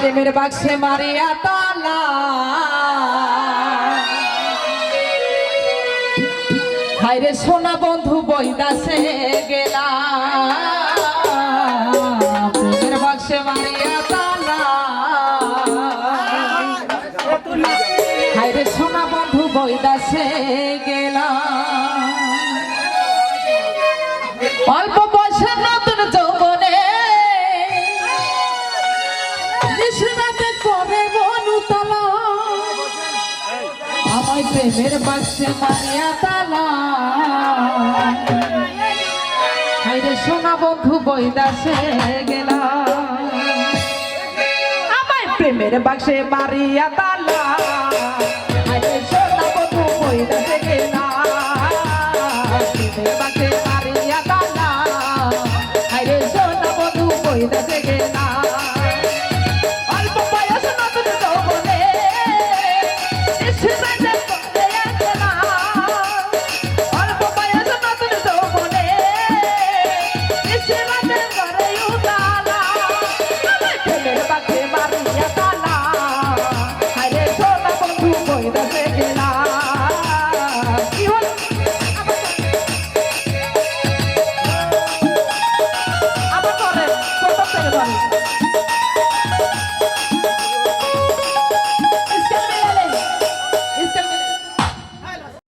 প্রেমের বাক্সে মারিয়া তালা। হাইরে সোনা বন্ধু বইদাসে গেলা। প্রেমের বাক্সে মারিয়া তালা। হাইরে সোনা বন্ধু বইদাসে গেলা। প্রেমের বাসে মানিয়া তালা হাইরে সোনা বন্ধু বইদাসে গেলা আমায় প্রেমের বাক্সে মারিয়া তালা হাইরে সোনা বন্ধু বইদাসে